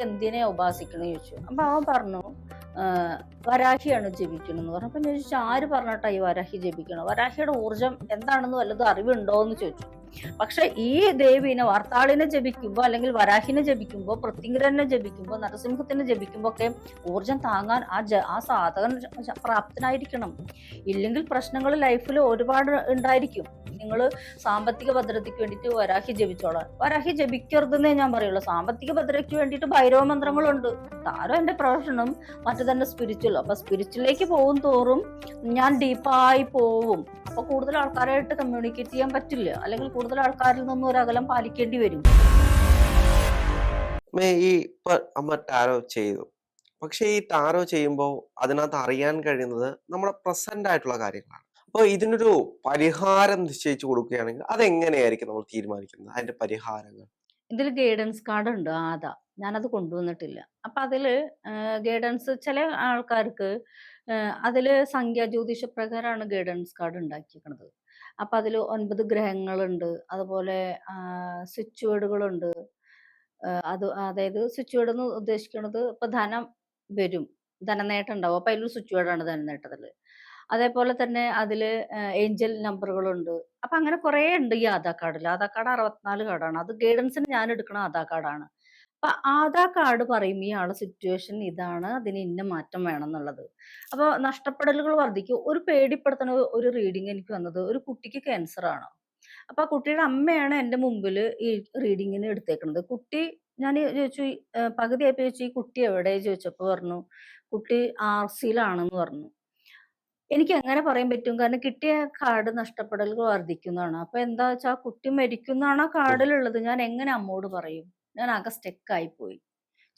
എന്തിനെ ഉപാസിക്കണം ചോദിച്ചു. അപ്പൊ അവൻ പറഞ്ഞു വരാഹിയാണ് വരാഹിയാണ് ജപിക്കണമെന്ന് പറഞ്ഞു. അപ്പൊ ഞാൻ ചോദിച്ചു ആര് പറഞ്ഞിട്ടാ ഈ വരാഹി ജപിക്കണം വരാഹിയുടെ ഊർജം എന്താണെന്ന് വല്ലതും അറിവുണ്ടോ? എന്ന് ചോദിച്ചു. പക്ഷെ ഈ ദേവീനെ വാർത്താളിനെ ജപിക്കുമ്പോ അല്ലെങ്കിൽ വരാഹിനെ ജപിക്കുമ്പോ പൃഥ്വിങ്കരനെ ജപിക്കുമ്പോ നരസിംഹത്തിനെ ജപിക്കുമ്പോ ഒക്കെ ഊർജം താങ്ങാൻ ആ ജ ആ സാധകൻ പ്രാപ്തനായിരിക്കണം. ഇല്ലെങ്കിൽ പ്രശ്നങ്ങൾ ലൈഫിൽ ഒരുപാട് ഉണ്ടായിരിക്കും. നിങ്ങൾ സാമ്പത്തിക ഭദ്രതയ്ക്ക് വേണ്ടിയിട്ട് വരാഹി ജപിച്ചോളാം വരാഹി ജപിക്കരുതെന്നേ ഞാൻ പറയുള്ളൂ. സാമ്പത്തിക ഭദ്രതയ്ക്ക് വേണ്ടിയിട്ട് ഭൈരവ മന്ത്രങ്ങളുണ്ട്. താരം എന്റെ പ്രൊഫഷനും മറ്റു തന്നെ സ്പിരിച്വലും അപ്പൊ സ്പിരിച്വലിലേക്ക് പോകും തോറും ഞാൻ ഡീപ്പായി പോവും. അപ്പൊ കൂടുതൽ ആൾക്കാരായിട്ട് കമ്മ്യൂണിക്കേറ്റ് ചെയ്യാൻ പറ്റില്ല. അല്ലെങ്കിൽ കൂടുതൽ ആൾക്കാരിൽ നിന്നും ഒരു അകലം പാലിക്കേണ്ടി വരും. ഈ അമ്മ ടാരോ ചെയ്തു പക്ഷെ ഈ ടാരോ ചെയ്യുമ്പോൾ അതിനകത്ത് അറിയാൻ കഴിയുന്നത് നമ്മുടെ പ്രസന്റ് ആയിട്ടുള്ള കാര്യങ്ങളാണ്. അപ്പോൾ ഇതിനൊരു പരിഹാരം നിശ്ചയിച്ചു കൊടുക്കുകയാണെങ്കിൽ അതെങ്ങനെയായിരിക്കും നമ്മൾ തീരുമാനിക്കുന്നത്? അതിന്റെ പരിഹാരങ്ങൾ? ഇതിൽ ഗൈഡൻസ് കാർഡ് ഉണ്ട് ആധാ ഞാനത് കൊണ്ടുവന്നിട്ടില്ല. അപ്പൊ അതിൽ ഗൈഡൻസ് ചില ആൾക്കാർക്ക് അതിൽ സംഖ്യാ ജ്യോതിഷ പ്രകാരമാണ് ഗൈഡൻസ് കാർഡ് ഉണ്ടാക്കിയിരിക്കുന്നത് അപ്പം അതിൽ ഒൻപത് ഗ്രഹങ്ങളുണ്ട്. അതുപോലെ സ്വിച്ച് വേർഡുകളുണ്ട് അത് അതായത് സ്വിച്ച് വേർഡ് എന്ന് ഉദ്ദേശിക്കുന്നത് ഇപ്പം ധനം വരും. ധനനേട്ടം ഉണ്ടാവും. അപ്പം അതിലൊരു സ്വിച്ച് വേർഡാണ് ധനനേട്ടത്തിൽ അതേപോലെ തന്നെ അതിൽ ഏഞ്ചൽ നമ്പറുകളുണ്ട്. അപ്പം അങ്ങനെ കുറേ ഉണ്ട് ഈ ആധാർ കാർഡിൽ ആധാർ കാർഡ് അറുപത്തിനാല് കാർഡാണ്. അത് ഗൈഡൻസിന് ഞാൻ എടുക്കുന്ന ആധാർ കാർഡാണ്. അപ്പൊ ആധാർ കാർഡ് പറയും ഈ ആളെ സിറ്റുവേഷൻ ഇതാണ് അതിന് ഇന്ന മാറ്റം വേണം എന്നുള്ളത് അപ്പൊ നഷ്ടപ്പെടലുകൾ വർദ്ധിക്കും. ഒരു പേടിപ്പെടുത്തുന്ന ഒരു റീഡിങ് എനിക്ക് വന്നത് ഒരു കുട്ടിക്ക് ക്യാൻസർ ആണ്. അപ്പൊ ആ കുട്ടിയുടെ അമ്മയാണ് എന്റെ മുമ്പിൽ ഈ റീഡിങ്ങിന് എടുത്തേക്കുന്നത് കുട്ടി ഞാൻ ചോദിച്ചു ഈ, ഏഹ് പകുതി ആയപ്പോ ചോദിച്ചു ഈ കുട്ടി എവിടെ? ചോദിച്ചപ്പോൾ പറഞ്ഞു കുട്ടി ആർ സിയിലാണെന്ന് പറഞ്ഞു. എനിക്ക് എങ്ങനെ പറയാൻ പറ്റും. കാരണം കിട്ടിയ കാർഡ് നഷ്ടപ്പെടലുകൾ വർദ്ധിക്കുന്നതാണ്. അപ്പൊ എന്താ വെച്ചാൽ കുട്ടി മരിക്കുന്നതാണ് ആ കാർഡിലുള്ളത്. ഞാൻ എങ്ങനെ അമ്മോട് പറയും? ഞാൻ ആകെ സ്റ്റെക്കായി പോയി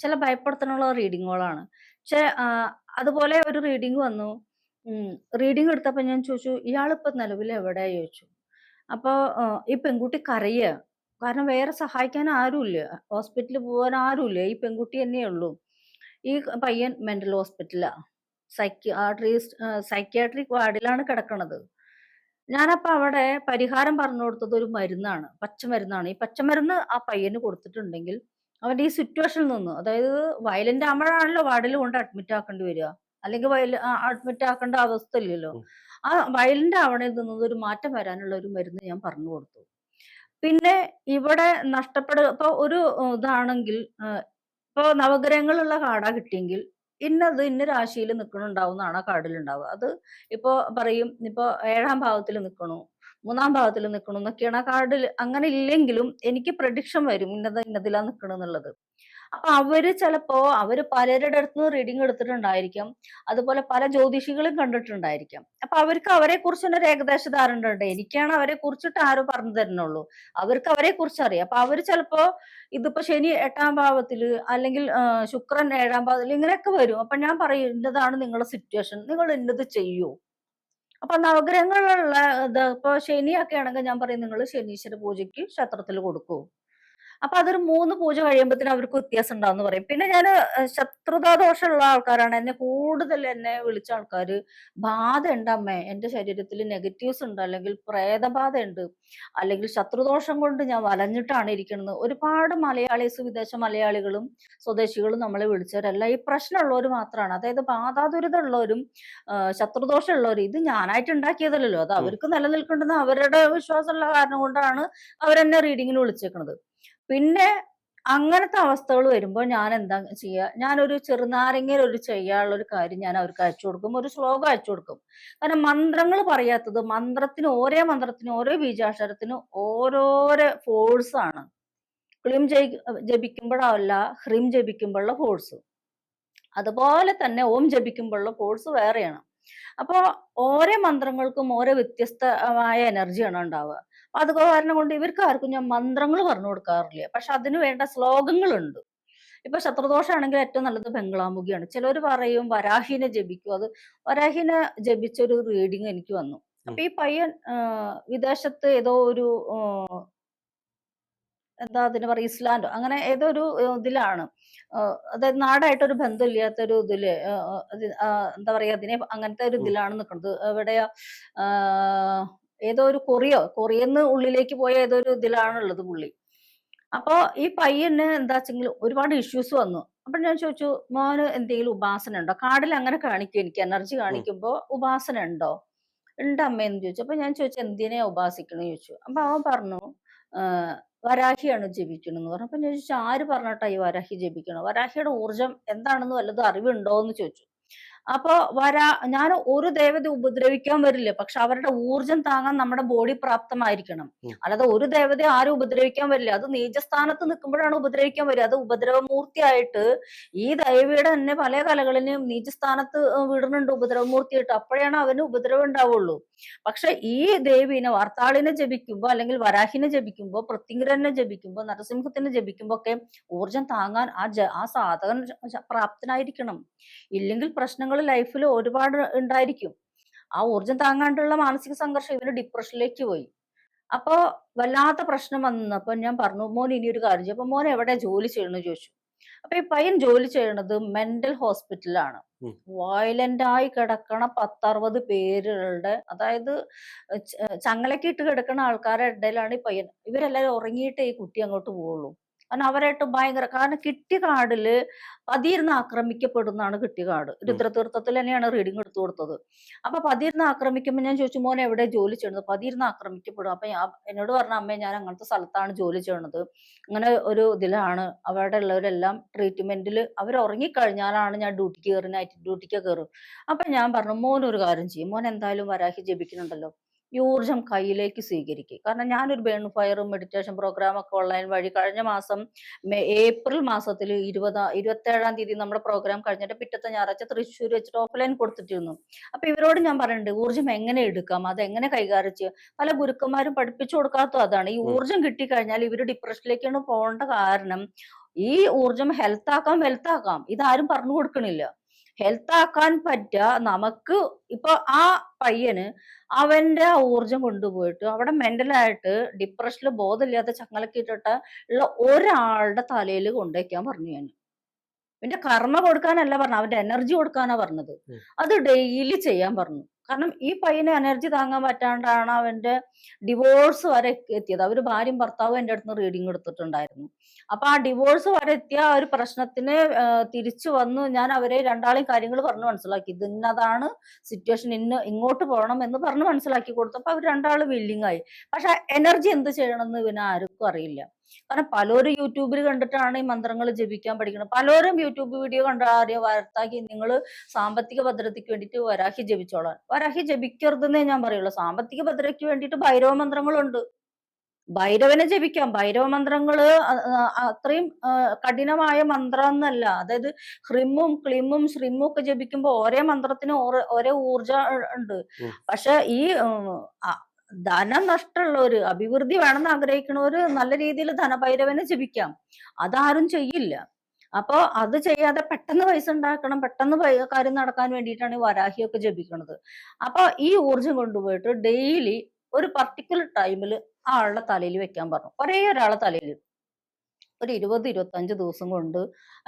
ചില ഭയപ്പെടുത്താനുള്ള റീഡിങ്ങുകളാണ് പക്ഷെ അതുപോലെ ഒരു റീഡിങ് വന്നു. റീഡിങ് എടുത്തപ്പോൾ ഞാൻ ചോദിച്ചു ഇയാളിപ്പോ നിലവിൽ എവിടെ ചോദിച്ചു. അപ്പോൾ ഈ പെൺകുട്ടി കരയുക കാരണം വേറെ സഹായിക്കാൻ ആരുമില്ല. ഹോസ്പിറ്റലിൽ പോകാൻ ആരുമില്ല. ഈ പെൺകുട്ടി തന്നെയേ ഉള്ളൂ. ഈ പയ്യൻ മെന്റൽ ഹോസ്പിറ്റലാ സൈക്യാട്രി സൈക്യാട്രിക് വാർഡിലാണ് കിടക്കണത്. ഞാനപ്പോ അവിടെ പരിഹാരം പറഞ്ഞു കൊടുത്തത് ഒരു മരുന്നാണ് പച്ചമരുന്നാണ്. ഈ പച്ചമരുന്ന് ആ പയ്യന് കൊടുത്തിട്ടുണ്ടെങ്കിൽ അവന്റെ ഈ സിറ്റുവേഷനിൽ നിന്ന് അതായത് വയലന്റ് ആകുമ്പോഴാണല്ലോ വാർഡിൽ കൊണ്ട് അഡ്മിറ്റ് ആക്കേണ്ടി വരിക. അല്ലെങ്കിൽ വയൽ അഡ്മിറ്റ് ആക്കേണ്ട അവസ്ഥ ഇല്ലല്ലോ. ആ വയലന്റ് ആവണയിൽ നിന്ന് ഒരു മാറ്റം വരാനുള്ള ഒരു മരുന്ന് ഞാൻ പറഞ്ഞു കൊടുത്തു. പിന്നെ ഇവിടെ നഷ്ടപ്പെടുക ഇപ്പൊ ഒരു ഇതാണെങ്കിൽ ഇപ്പോൾ ഇപ്പൊ നവഗ്രഹങ്ങളുള്ള കാടാ കിട്ടിയെങ്കിൽ ഇന്നത് ഇന്ന രാശിയിൽ നിൽക്കണുണ്ടാവുന്നതാണ് ആ കാർഡിൽ ഉണ്ടാവുക അത് ഇപ്പോ പറയും ഇപ്പൊ ഏഴാം ഭാവത്തിൽ നിൽക്കണു മൂന്നാം ഭാവത്തിൽ നിൽക്കണു എന്നൊക്കെയാണ് ആ കാർഡിൽ അങ്ങനെ ഇല്ലെങ്കിലും എനിക്ക് പ്രഡിക്ഷൻ വരും ഇന്നത് ഇന്നതിലാ നിൽക്കണെന്നുള്ളത് അപ്പൊ അവർ ചിലപ്പോ അവർ പലരുടെ അടുത്ത് റീഡിങ് എടുത്തിട്ടുണ്ടായിരിക്കും. അതുപോലെ പല ജ്യോതിഷികളും കണ്ടിട്ടുണ്ടായിരിക്കും. അപ്പൊ അവർക്ക് അവരെ കുറിച്ച് ഒരു ഏകദേശ ധാരണ ഉണ്ട്. എനിക്കാണ് അവരെ കുറിച്ചിട്ട് ആരും പറഞ്ഞു തരുന്നുള്ളൂ. അവർക്ക് അവരെ കുറിച്ച് അറിയാം. അപ്പൊ അവർ ചിലപ്പോ ഇതിപ്പോ ശനി എട്ടാം ഭാവത്തിൽ അല്ലെങ്കിൽ ശുക്രൻ ഏഴാം ഭാവത്തിൽ ഇങ്ങനെയൊക്കെ വരും. അപ്പൊ ഞാൻ പറയും ഇന്നതാണ് നിങ്ങളുടെ സിറ്റുവേഷൻ നിങ്ങൾ ഇന്നത് ചെയ്യൂ. അപ്പൊ നവഗ്രഹങ്ങളുള്ള ഇത് ഇപ്പൊ ശനിയൊക്കെ ആണെങ്കിൽ ഞാൻ പറയും നിങ്ങൾ ശനീശ്വര പൂജയ്ക്ക് ക്ഷേത്രത്തിൽ കൊടുക്കൂ. അപ്പൊ അതൊരു മൂന്ന് പൂജ കഴിയുമ്പോഴത്തേനും അവർക്ക് വ്യത്യാസം ഉണ്ടാവും പറയും. പിന്നെ ഞാൻ ശത്രുതാ ദോഷമുള്ള ആൾക്കാരാണ്. എന്നെ കൂടുതൽ എന്നെ വിളിച്ച ആൾക്കാർ ബാധ ഉണ്ട് അമ്മേ. എന്റെ ശരീരത്തിൽ നെഗറ്റീവ്സ് ഉണ്ട്. അല്ലെങ്കിൽ പ്രേതബാധ ഉണ്ട് അല്ലെങ്കിൽ ശത്രുദോഷം കൊണ്ട് ഞാൻ വലഞ്ഞിട്ടാണ് ഇരിക്കുന്നത്. ഒരുപാട് മലയാളീസ് വിദേശ മലയാളികളും സ്വദേശികളും നമ്മളെ വിളിച്ചവരല്ല. ഈ പ്രശ്നമുള്ളവർ മാത്രമാണ് അതായത് ബാധാദുരിതമുള്ളവരും ശത്രുദോഷമുള്ളവരും ഇത് ഞാനായിട്ട് ഉണ്ടാക്കിയതല്ലോ അത്. അവർക്ക് നിലനിൽക്കേണ്ടുന്ന അവരുടെ വിശ്വാസമുള്ള കാരണം കൊണ്ടാണ് അവരെന്നെ റീഡിങ്ങിന് വിളിച്ചേക്കുന്നത് പിന്നെ അങ്ങനത്തെ അവസ്ഥകൾ വരുമ്പോൾ ഞാൻ എന്താ ചെയ്യുക ഞാനൊരു ചെറുനാരങ്ങയിൽ ഒരു ചെയ്യാനുള്ള ഒരു കാര്യം ഞാൻ അവർക്ക് അയച്ചു കൊടുക്കും. ഒരു ശ്ലോകം അയച്ചു കൊടുക്കും. കാരണം മന്ത്രങ്ങൾ പറയാത്തത് മന്ത്രത്തിന് ഓരോ മന്ത്രത്തിനും ഓരോ ബീജാക്ഷരത്തിനും ഓരോരോ ഫോഴ്സ് ആണ്. ക്ലിം ജപിക്കുമ്പോഴല്ല ഹ്രീം ജപിക്കുമ്പോഴുള്ള ഫോഴ്സ്. അതുപോലെ തന്നെ ഓം ജപിക്കുമ്പോഴുള്ള ഫോഴ്സ് വേറെയാണ്. അപ്പോൾ ഓരോ മന്ത്രങ്ങൾക്കും ഓരോ വ്യത്യസ്തമായ എനർജിയാണ് ഉണ്ടാവുക. അത് കാരണം കൊണ്ട് ഇവർക്ക് ആർക്കും ഞാൻ മന്ത്രങ്ങൾ പറഞ്ഞു കൊടുക്കാറില്ല. പക്ഷെ അതിന് വേണ്ട ശ്ലോകങ്ങളുണ്ട്. ഇപ്പൊ ശത്രുദോഷമാണെങ്കിൽ ഏറ്റവും നല്ലത് ബംഗ്ലാമുഖിയാണ് ചിലർ പറയും വരാഹിനെ ജപിക്കും. അത് വരാഹിനെ ജപിച്ചൊരു റീഡിങ് എനിക്ക് വന്നു. അപ്പൊ ഈ പയ്യൻ വിദേശത്ത് ഏതോ ഒരു എന്താ അതിന് പറയുക ഇസ്ലാൻഡോ അങ്ങനെ ഏതോ ഒരു ഇതിലാണ്. അതായത് നാടായിട്ട് ഒരു ബന്ധമില്ലാത്ത ഒരു ഇതിൽ എന്താ പറയാ അതിനെ അങ്ങനത്തെ ഒരു. ഇതിലാണ് നിൽക്കുന്നത് എവിടെയാ ഏതോ ഒരു കൊറിയോ കൊറിയെന്ന് ഉള്ളിലേക്ക് പോയ ഏതോ ഒരു ഇതിലാണുള്ളത് പുള്ളി. അപ്പോ ഈ പയ്യന് എന്താ വെച്ചെങ്കിൽ ഒരുപാട് ഇഷ്യൂസ് വന്നു. അപ്പൊ ഞാൻ ചോദിച്ചു മോന് എന്തെങ്കിലും ഉപാസന ഉണ്ടോ? കാർഡിൽ അങ്ങനെ കാണിക്കും എനിക്ക് എനർജി കാണിക്കുമ്പോ ഉപാസന ഉണ്ടോ? ഉണ്ട് അമ്മയെന്ന് ചോദിച്ചു. അപ്പൊ ഞാൻ ചോദിച്ചു എന്തിനാ ഉപാസിക്കണെന്ന് ചോദിച്ചു. അപ്പൊ അവൻ പറഞ്ഞു വരാഹിയാണ് ജപിക്കണെന്ന് പറഞ്ഞു. അപ്പൊ ഞാൻ ചോദിച്ചു ആര് പറഞ്ഞിട്ടാ ഈ വരാഹി ജപിക്കണം? വരാഹിയുടെ ഊർജം എന്താണെന്ന് വല്ലതും അറിവുണ്ടോ? എന്ന് ചോദിച്ചു. അപ്പൊ വരാ ഞാൻ ഒരു ദേവത ഉപദ്രവിക്കാൻ വരില്ല. പക്ഷെ അവരുടെ ഊർജം താങ്ങാൻ നമ്മുടെ ബോഡി പ്രാപ്തമായിരിക്കണം. അല്ലാതെ ഒരു ദേവതയെ ആരും ഉപദ്രവിക്കാൻ വരില്ല. അത് നീചസ്ഥാനത്ത് നിൽക്കുമ്പോഴാണ് ഉപദ്രവിക്കാൻ വരിക. അത് ഉപദ്രവമൂർത്തിയായിട്ട് ഈ ദേവിയുടെ തന്നെ പല കലകളിലും നീചസ്ഥാനത്ത് വിടുന്നുണ്ട് ഉപദ്രവമൂർത്തിയായിട്ട്. അപ്പോഴാണ് അവന് ഉപദ്രവം ഉണ്ടാവുള്ളൂ. പക്ഷെ ഈ ദേവീനെ വാർത്താളിനെ ജപിക്കുമ്പോ അല്ലെങ്കിൽ വരാഹിനെ ജപിക്കുമ്പോ പൃഥ്വിങ്കരനെ ജപിക്കുമ്പോ നരസിംഹത്തിനെ ജപിക്കുമ്പോ ഒക്കെ ഊർജം താങ്ങാൻ ആ ആ സാധകൻ പ്രാപ്തനായിരിക്കണം. ഇല്ലെങ്കിൽ പ്രശ്നങ്ങൾ ലൈഫിൽ ഒരുപാട് ഉണ്ടായിരിക്കും. ആ ഊർജം താങ്ങാണ്ടുള്ള മാനസിക സംഘർഷം ഇവന് ഡിപ്രഷനിലേക്ക് പോയി. അപ്പോ വല്ലാത്ത പ്രശ്നം വന്നപ്പോ ഞാൻ പറഞ്ഞു മോൻ ഇനി ഒരു കാര്യം ചെയ്യും. അപ്പൊ മോൻ എവിടെ ജോലി ചെയ്യണമെന്ന് ചോദിച്ചു. അപ്പൊ ഈ പയ്യൻ ജോലി ചെയ്യണത് മെന്റൽ ഹോസ്പിറ്റലാണ് വയലന്റ് ആയി കിടക്കണ പത്തറുപത് പേരുകളുടെ അതായത് ചങ്ങലക്കിട്ട് കിടക്കുന്ന ആൾക്കാരുടെ ഇടയിലാണ് ഈ പയ്യൻ. ഇവരെല്ലാരും ഉറങ്ങിയിട്ടേ ഈ കുട്ടി അങ്ങോട്ട് പോവുള്ളൂ. കാരണം അവരായിട്ട് ഭയങ്കര കാരണം കിട്ടിയ കാർഡിൽ പതിയിരുന്ന് ആക്രമിക്കപ്പെടുന്നതാണ് കിട്ടിയ കാർഡ്. രുദ്രതീർത്ഥത്തിൽ തന്നെയാണ് റീഡിംഗ് എടുത്തു കൊടുത്തത്. അപ്പൊ പതിയിരുന്ന് ആക്രമിക്കുമ്പോൾ ഞാൻ ചോദിച്ചു മോനെ എവിടെ ജോലി ചെയ്യുന്നത് പതിയിരുന്ന് ആക്രമിക്കപ്പെടും. അപ്പൊ എന്നോട് പറഞ്ഞ അമ്മേ ഞാൻ അങ്ങനത്തെ സ്ഥലത്താണ് ജോലി ചെയ്യണത്. അങ്ങനെ ഒരു ഇതിലാണ്. അവിടെ ഉള്ളവരെല്ലാം ട്രീറ്റ്മെന്റിൽ അവർ ഉറങ്ങിക്കഴിഞ്ഞാലാണ് ഞാൻ ഡ്യൂട്ടിക്ക് കയറി നൈറ്റ് ഡ്യൂട്ടിക്ക് കയറും അപ്പൊ ഞാൻ പറഞ്ഞു മോൻ ഒരു കാര്യം ചെയ്യും. മോൻ എന്തായാലും വരാഹി ജപിക്കുന്നുണ്ടല്ലോ. ഈ ഊർജം കയ്യിലേക്ക് സ്വീകരിക്കുക കാരണം ഞാനൊരു ബേൺ ഫയറും മെഡിറ്റേഷൻ പ്രോഗ്രാം ഒക്കെ ഓൺലൈൻ വഴി കഴിഞ്ഞ മാസം മെ- ഏപ്രിൽ മാസത്തിൽ ഇരുപതാം ഇരുപത്തേഴാം തീയതി നമ്മുടെ പ്രോഗ്രാം കഴിഞ്ഞിട്ട് പിറ്റത്തെ ഞായറാഴ്ച തൃശ്ശൂർ വെച്ചിട്ട് ഓഫ്ലൈൻ കൊടുത്തിട്ടിരുന്നു. അപ്പൊ ഇവരോട് ഞാൻ പറയുന്നുണ്ട് ഊർജം എങ്ങനെ എടുക്കാം? അത് എങ്ങനെ കൈകാര്യം ചെയ്യാം? പല ഗുരുക്കന്മാരും പഠിപ്പിച്ചു കൊടുക്കാത്ത അതാണ്. ഈ. ഊർജം കിട്ടിക്കഴിഞ്ഞാൽ ഇവർ ഡിപ്രഷനിലേക്കാണ് പോകേണ്ട കാരണം ഈ ഊർജം ഹെൽത്ത് ആക്കാം വെൽത്ത് ആക്കാം. ഇതാരും പറഞ്ഞു കൊടുക്കണില്ല. ഹെൽത്ത് ആക്കാൻ പറ്റുക നമുക്ക് ഇപ്പൊ ആ പയ്യന് അവന്റെ ആ ഊർജം കൊണ്ടുപോയിട്ട് അവിടെ മെന്റലായിട്ട് ഡിപ്രഷനിൽ ബോധമില്ലാത്ത ചങ്ങലക്കിട്ടിട്ട് ഉള്ള ഒരാളുടെ തലയിൽ കൊണ്ടുവയ്ക്കാൻ പറഞ്ഞു ഞാൻ പിന്നെ കർമ്മ കൊടുക്കാനല്ല പറഞ്ഞു അവന്റെ എനർജി കൊടുക്കാനാ പറഞ്ഞത്. അത് ഡെയിലി ചെയ്യാൻ പറഞ്ഞു. കാരണം ഈ പയ്യന് എനർജി താങ്ങാൻ പറ്റാണ്ടാണ് അവന്റെ ഡിവോഴ്സ് വരെ എത്തിയത്. അവർ ഭാര്യയും ഭർത്താവും എന്റെ അടുത്ത് റീഡിങ് എടുത്തിട്ടുണ്ടായിരുന്നു. അപ്പൊ ആ ഡിവോഴ്സ് വരെ എത്തിയ ആ ഒരു പ്രശ്നത്തിന് തിരിച്ചു വന്നു ഞാൻ അവരെ രണ്ടാളെയും കാര്യങ്ങൾ പറഞ്ഞു മനസ്സിലാക്കി. ഇന്നതാണ് സിറ്റുവേഷൻ ഇന്ന് ഇങ്ങോട്ട് പോകണം എന്ന് പറഞ്ഞ് മനസ്സിലാക്കി കൊടുത്തപ്പോ അവർ രണ്ടാളും വില്ലിങ് ആയി. പക്ഷെ എനർജി എന്ത് ചെയ്യണം എന്ന് പിന്നെ ആർക്കും അറിയില്ല. കാരണം പലരും യൂട്യൂബിൽ കണ്ടിട്ടാണ് ഈ മന്ത്രങ്ങൾ ജപിക്കാൻ പഠിക്കുന്നത് പലരും യൂട്യൂബ് വീഡിയോ കണ്ട ആരെയും വാർത്താക്കി നിങ്ങൾ സാമ്പത്തിക ഭദ്രതയ്ക്ക് വേണ്ടിയിട്ട് വരാഹി ജപിച്ചോളാൻ. വരാഹി ജപിക്കരുതെന്നേ ഞാൻ പറയുള്ളൂ. സാമ്പത്തിക ഭദ്രതയ്ക്ക് വേണ്ടിയിട്ട് ഭൈരവ മന്ത്രങ്ങളുണ്ട്. ഭൈരവനെ ജപിക്കാം. ഭൈരവ മന്ത്രങ്ങൾ അത്രയും കഠിനമായ മന്ത്രം എന്നല്ല അതായത് ഹ്രിമ്മും ക്ലിമ്മും ശ്രിമ്മും ഒക്കെ ജപിക്കുമ്പോൾ ഓരോ മന്ത്രത്തിന് ഓരോ ഊർജ ഉണ്ട്. പക്ഷെ ഈ ധനം നഷ്ടമുള്ളവര് അഭിവൃദ്ധി വേണമെന്ന് ആഗ്രഹിക്കുന്നവര് നല്ല രീതിയിൽ ധനഭൈരവനെ ജപിക്കാം. അതാരും ചെയ്യില്ല. അപ്പൊ അത് ചെയ്യാതെ പെട്ടെന്ന് പൈസ ഉണ്ടാക്കണം പെട്ടെന്ന് കാര്യം നടക്കാൻ വേണ്ടിയിട്ടാണ് ഈ വരാഹിയൊക്കെ ജപിക്കുന്നത്. അപ്പൊ ഈ ഊർജം കൊണ്ടുപോയിട്ട് ഡെയിലി ഒരു പർട്ടിക്കുലർ ടൈമിൽ ആളുടെ തലയിൽ വെക്കാൻ പറഞ്ഞു. ഒരേ ഒരാളെ തലയിൽ. ഒരു ഇരുപത് ഇരുപത്തഞ്ച് ദിവസം കൊണ്ട്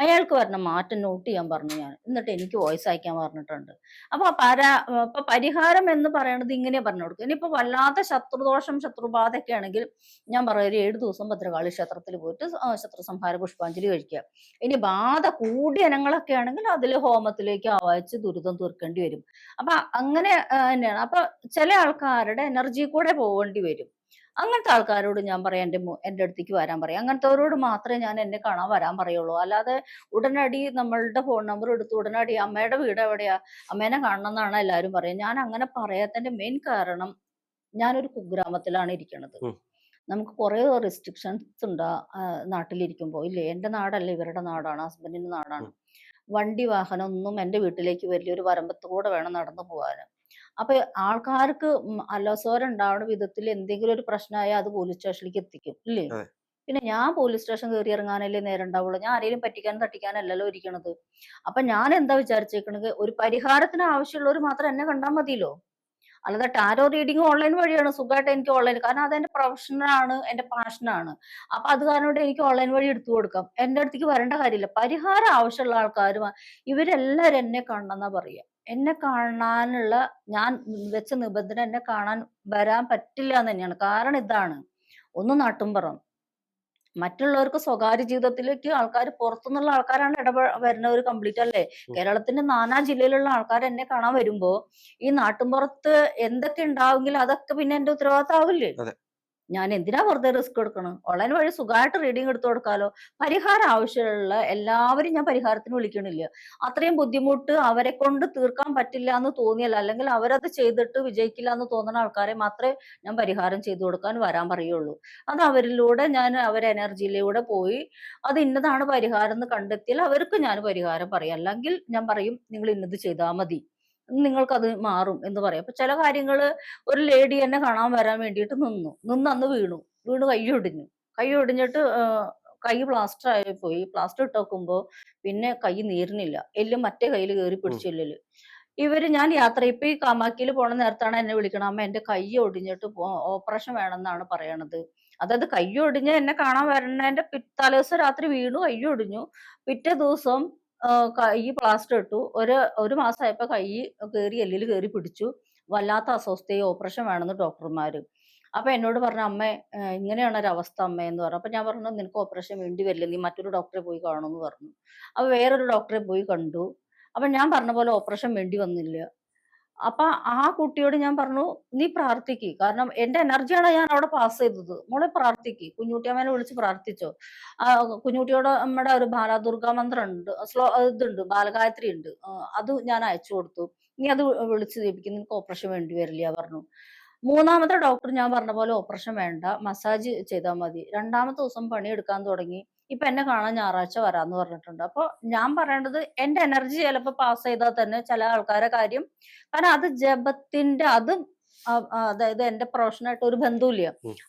അയാൾക്ക് വരുന്ന മാറ്റം നോട്ട് ചെയ്യാൻ പറഞ്ഞു ഞാൻ. എന്നിട്ട് എനിക്ക് വോയിസ് അയക്കാൻ പറഞ്ഞിട്ടുണ്ട്. അപ്പൊ പരാ അപ്പൊ പരിഹാരം എന്ന് പറയുന്നത് ഇങ്ങനെ പറഞ്ഞു കൊടുക്കും ഇനിയിപ്പോ വല്ലാത്ത ശത്രുദോഷം ശത്രുബാധ ഒക്കെ ആണെങ്കിൽ ഞാൻ പറയാം ഒരു ഏഴ് ദിവസം ഭദ്രകാളി ക്ഷേത്രത്തിൽ പോയിട്ട് ശത്രു സംഹാര പുഷ്പാഞ്ജലി കഴിക്കുക. ഇനി ബാധ കൂടിയ ഇനങ്ങളൊക്കെ ആണെങ്കിൽ അതിൽ ഹോമത്തിലേക്ക് ആവാഹിച്ച് ദുരിതം തീർക്കേണ്ടി വരും. അപ്പൊ അങ്ങനെ തന്നെയാണ്. അപ്പൊ ചില ആൾക്കാരുടെ എനർജി കൂടെ പോകേണ്ടി വരും. അങ്ങനത്തെ ആൾക്കാരോട് ഞാൻ പറയാം എന്റെ എന്റെ അടുത്തേക്ക് വരാൻ പറയാം. അങ്ങനത്തെവരോട് മാത്രമേ ഞാൻ എന്നെ കാണാൻ വരാൻ പറയുള്ളൂ. അല്ലാതെ ഉടനടി നമ്മളുടെ ഫോൺ നമ്പർ എടുത്ത് ഉടനടി അമ്മയുടെ വീട് എവിടെയാ അമ്മേനെ കാണണം എന്നാണ് എല്ലാവരും പറയുക ഞാൻ അങ്ങനെ പറയാത്തതിന്റെ മെയിൻ കാരണം ഞാനൊരു കുഗ്രാമത്തിലാണ് ഇരിക്കുന്നത് നമുക്ക് കുറെ റെസ്ട്രിക്ഷൻസ് ഉണ്ട് നാട്ടിലിരിക്കുമ്പോ. നാട്ടിലിരിക്കുമ്പോൾ ഇല്ലേ? എന്റെ നാടല്ല? ഇവരുടെ നാടാണ് ഹസ്ബൻഡിന്റെ നാടാണ്. വണ്ടി വാഹനം ഒന്നും എന്റെ വീട്ടിലേക്ക് വലിയൊരു ഒരു വരമ്പത്തൂടെ വേണം നടന്നു പോകാൻ അപ്പൊ ആൾക്കാർക്ക് അലസോരം ഉണ്ടാവുന്ന വിധത്തിൽ എന്തെങ്കിലും ഒരു പ്രശ്നമായാൽ അത് പോലീസ് സ്റ്റേഷനിലേക്ക് എത്തിക്കും ഇല്ലേ? പിന്നെ ഞാൻ പോലീസ് സ്റ്റേഷൻ കയറി ഇറങ്ങാനല്ലേ നേരം ഉണ്ടാവുള്ളൂ. ഞാൻ ആരെയും പറ്റിക്കാനും തട്ടിക്കാനല്ലല്ലോ ഇരിക്കണത്. അപ്പൊ ഞാൻ എന്താ വിചാരിച്ചേക്കണത്? ഒരു പരിഹാരത്തിന് ആവശ്യമുള്ളവർ മാത്രം എന്നെ കണ്ടാൽ മതിയല്ലോ. അല്ലാതെ ടാരോ റീഡിങ് ഓൺലൈൻ വഴിയാണ്. സുഖമായിട്ട് എനിക്ക് ഓൺലൈൻ കാരണം അത് എന്റെ പ്രൊഫഷനാണ് എന്റെ പാഷനാണ് അപ്പൊ അത് കാരണം കൊണ്ട് എനിക്ക് ഓൺലൈൻ വഴി എടുത്തു കൊടുക്കാം. എന്റെ അടുത്തേക്ക് വരേണ്ട കാര്യമില്ല. പരിഹാരം ആവശ്യമുള്ള ആൾക്കാരും ഇവരെല്ലാരും എന്നെ കണ്ടെന്നാ പറയുക. എന്നെ കാണാനുള്ള ഞാൻ വെച്ച നിബന്ധന എന്നെ കാണാൻ വരാൻ പറ്റില്ല എന്ന് തന്നെയാണ്. കാരണം ഇതാണ്. ഒന്ന് നാട്ടുംപുറം. മറ്റുള്ളവർക്ക് സ്വകാര്യ ജീവിതത്തിലേക്ക് ആൾക്കാർ പുറത്തുനിന്നുള്ള ആൾക്കാരാണ് ഇടപെ വരുന്നവർ കംപ്ലീറ്റ് അല്ലേ? കേരളത്തിന്റെ നാനാ ജില്ലയിലുള്ള ആൾക്കാർ എന്നെ കാണാൻ വരുമ്പോ ഈ നാട്ടിൻപുറത്ത് എന്തൊക്കെ ഉണ്ടാവുമെങ്കിൽ അതൊക്കെ പിന്നെ എന്റെ ഉത്തരവാദിത്തമാവില്ലേ അതെ. ഞാൻ എന്തിനാ വെറുതെ റിസ്ക് എടുക്കണം? ഓൺലൈൻ വഴി സുഖമായിട്ട് റീഡിങ് എടുത്തു കൊടുക്കാലോ? പരിഹാരം ആവശ്യമുള്ള എല്ലാവരും ഞാൻ പരിഹാരത്തിന് വിളിക്കണില്ല. അത്രയും ബുദ്ധിമുട്ട് അവരെ കൊണ്ട് തീർക്കാൻ പറ്റില്ല എന്ന് തോന്നിയല്ല. അല്ലെങ്കിൽ അവരത് ചെയ്തിട്ട് വിജയിക്കില്ല എന്ന് തോന്നുന്ന ആൾക്കാരെ മാത്രമേ ഞാൻ പരിഹാരം ചെയ്തു കൊടുക്കാൻ വരാൻ പറയുള്ളൂ. അത് അവരിലൂടെ ഞാൻ അവരെ എനർജിയിലൂടെ പോയി അത് ഇന്നതാണ് പരിഹാരം എന്ന് കണ്ടെത്തിയാൽ അവർക്ക് ഞാൻ പരിഹാരം പറയാം. അല്ലെങ്കിൽ ഞാൻ പറയും നിങ്ങൾ ഇന്നത് ചെയ്താൽ മതി. നിങ്ങൾക്കത് മാറും എന്ന് പറയും. അപ്പൊ ചില കാര്യങ്ങൾ ഒരു ലേഡി എന്നെ കാണാൻ വരാൻ വേണ്ടിയിട്ട് നിന്നു. നിന്ന് അന്ന് വീണു. വീണ് കൈ ഒടിഞ്ഞു. കൈ ഒടിഞ്ഞിട്ട് കൈ പ്ലാസ്റ്റർ ആയി പോയി. പ്ലാസ്റ്റർ ഇട്ട് നോക്കുമ്പോ പിന്നെ കൈ നീരുന്നില്ല. എല്ല് മറ്റേ കയ്യിൽ കയറി പിടിച്ചില്ലല് ഇവർ ഞാൻ യാത്ര ഇപ്പൊ ഈ കാമാക്കിയിൽ പോണ നേരത്താണ് എന്നെ വിളിക്കണം അമ്മ എന്റെ കൈ ഒടിഞ്ഞിട്ട് ഓപ്പറേഷൻ വേണമെന്നാണ് പറയണത്. അതായത് കൈ ഒടിഞ്ഞ് എന്നെ കാണാൻ വരണേന്റെ തലേ തലേദിവസം രാത്രി വീണു കൈ ഒടിഞ്ഞു. പിറ്റേ ദിവസം കൈ പ്ലാസ്റ്റർ ഇട്ടു. ഒരു ഒരു മാസമായപ്പോൾ കൈ കയറി എല്ലിൽ കയറി പിടിച്ചു. വല്ലാത്ത അസ്വസ്ഥയും ഓപ്പറേഷൻ വേണമെന്ന് ഡോക്ടർമാർ അപ്പൊ എന്നോട് പറഞ്ഞു അമ്മ ഇങ്ങനെയാണ് ഒരു അവസ്ഥ അമ്മ എന്ന് പറഞ്ഞു. അപ്പൊ ഞാൻ പറഞ്ഞു നിനക്ക് ഓപ്പറേഷൻ വേണ്ടി വരില്ല. നീ മറ്റൊരു ഡോക്ടറെ പോയി കാണുമെന്ന് പറഞ്ഞു. അപ്പൊ വേറൊരു ഡോക്ടറെ പോയി കണ്ടു. അപ്പൊ ഞാൻ പറഞ്ഞ പോലെ ഓപ്പറേഷൻ വേണ്ടി വന്നില്ല. അപ്പൊ ആ കുട്ടിയോട് ഞാൻ പറഞ്ഞു നീ പ്രാർത്ഥിക്ക്. കാരണം എന്റെ എനർജിയാണ് ഞാൻ അവിടെ പാസ് ചെയ്തത്. മോളെ പ്രാർത്ഥിക്ക്. കുഞ്ഞുട്ടിയമ്മേനെ വിളിച്ച് പ്രാർത്ഥിച്ചോ. ആ കുഞ്ഞുട്ടിയോട് നമ്മുടെ ഒരു ബാലദുർഗ മന്ത്രം ഉണ്ട് ശ്ലോ ഇതുണ്ട് ബാലഗായത്രി ഉണ്ട്. അത് ഞാൻ അയച്ചു കൊടുത്തു. നീ അത് വിളിച്ച് ദീപിക്കും നിനക്ക് ഓപ്പറേഷൻ വേണ്ടി വരില്ല പറഞ്ഞു. മൂന്നാമത്തെ ഡോക്ടർ ഞാൻ പറഞ്ഞ പോലെ ഓപ്പറേഷൻ വേണ്ട മസാജ് ചെയ്താൽ മതി. രണ്ടാമത്തെ ദിവസം പണിയെടുക്കാൻ തുടങ്ങി. ഇപ്പൊ എന്നെ കാണാൻ ഞായറാഴ്ച വരാന്ന് പറഞ്ഞിട്ടുണ്ട്. അപ്പൊ ഞാൻ പറയേണ്ടത് എന്റെ എനർജി ചിലപ്പോ പാസ് ചെയ്താൽ തന്നെ ചില ആൾക്കാരെ കാര്യം കാരണം അത് ജപത്തിന്റെ അത് അതായത് എന്റെ പ്രൊഫഷനായിട്ട് ഒരു ബന്ധുവില്ല.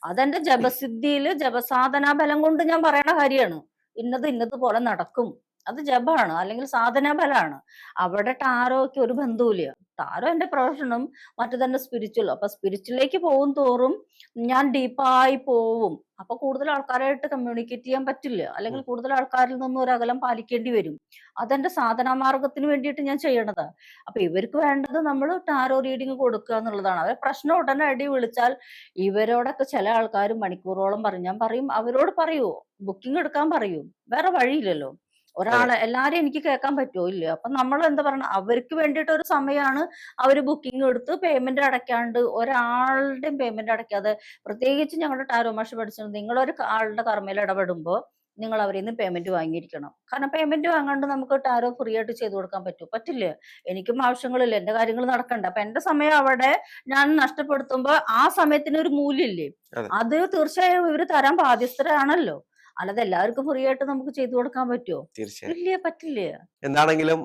അതെന്റെ ജപസിദ്ധിയിൽ ജപസാധനാ ബലം കൊണ്ട് ഞാൻ പറയണ കാര്യമാണ്. ഇന്നത് ഇന്നത് പോലെ നടക്കും. അത് ജപമാണ് അല്ലെങ്കിൽ സാധനാ ബലമാണ്. അവിടെ ടാരോയ്ക്ക് ഒരു ബന്ധവുമില്ല ടാരോ എന്റെ പ്രൊഫഷനും മറ്റു തന്നെ സ്പിരിച്വലും അപ്പൊ സ്പിരിച്വലിലേക്ക് പോകും തോറും ഞാൻ ഡീപ്പായി പോവും. അപ്പൊ കൂടുതൽ ആൾക്കാരായിട്ട് കമ്മ്യൂണിക്കേറ്റ് ചെയ്യാൻ പറ്റില്ല. അല്ലെങ്കിൽ കൂടുതൽ ആൾക്കാരിൽ നിന്നും ഒരു അകലം പാലിക്കേണ്ടി വരും. അതെന്റെ സാധനാ മാർഗത്തിന് വേണ്ടിയിട്ട് ഞാൻ ചെയ്യണത്. അപ്പൊ ഇവർക്ക് വേണ്ടത് നമ്മൾ ടാരോ റീഡിങ് കൊടുക്കുക എന്നുള്ളതാണ്. അവരെ പ്രശ്നം ഉടനെ അടി വിളിച്ചാൽ ഇവരോടൊക്കെ ചില ആൾക്കാർ മണിക്കൂറോളം പറയും. ഞാൻ പറയും അവരോട് പറയൂ. ബുക്കിംഗ് എടുക്കാൻ പറയും. വേറെ വഴിയില്ലല്ലോ. ഒരാളെ എല്ലാരും എനിക്ക് കേൾക്കാൻ പറ്റുമോ ഇല്ല അപ്പൊ നമ്മൾ എന്താ പറയണ? അവർക്ക് വേണ്ടിയിട്ട് ഒരു സമയമാണ് അവർ ബുക്കിംഗ് എടുത്ത് പേയ്മെന്റ് അടയ്ക്കാണ്ട് ഒരാളുടെയും പേയ്മെന്റ് അടയ്ക്കാതെ പ്രത്യേകിച്ച് ഞങ്ങളുടെ ടാരോ മാഷ് പഠിച്ചത് നിങ്ങളൊരു ഒരു ആളുടെ കർമ്മയിൽ ഇടപെടുമ്പോൾ നിങ്ങൾ അവരിൽ നിന്ന് പേയ്മെന്റ് വാങ്ങിയിരിക്കണം. കാരണം പേയ്മെന്റ് വാങ്ങാണ്ട് നമുക്ക് ടാരോ ഫ്രീ ആയിട്ട് ചെയ്തു കൊടുക്കാൻ പറ്റും പറ്റില്ല. എനിക്കും ആവശ്യങ്ങളില്ല. എന്റെ കാര്യങ്ങൾ നടക്കണ്ട. അപ്പൊ എന്റെ സമയം അവിടെ ഞാൻ നഷ്ടപ്പെടുത്തുമ്പോ ആ സമയത്തിന് ഒരു മൂല്യമില്ലേ? അതെ. അത് തീർച്ചയായും ഇവർ തരാൻ ബാധ്യസ്ഥരാണല്ലോ. അല്ലാതെ എല്ലാവർക്കും ഫ്രീ ആയിട്ട് നമുക്ക് ചെയ്തു കൊടുക്കാൻ പറ്റുമോ തീർച്ചയായും. ഇല്ല പറ്റില്ല. എന്താണെങ്കിലും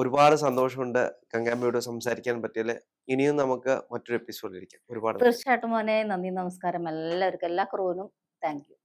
ഒരുപാട് സന്തോഷമുണ്ട് ഗംഗാമ്മയോട് സംസാരിക്കാൻ പറ്റിയതിൽ ഇനിയും നമുക്ക് മറ്റൊരു എപ്പിസോഡിൽ ഇരിക്കാം. ഒരുപാട്. തീർച്ചയായിട്ടും മോനെ. നന്ദി നമസ്കാരം. എല്ലാവർക്കും എല്ലാ ക്രൂവിനും താങ്ക് യു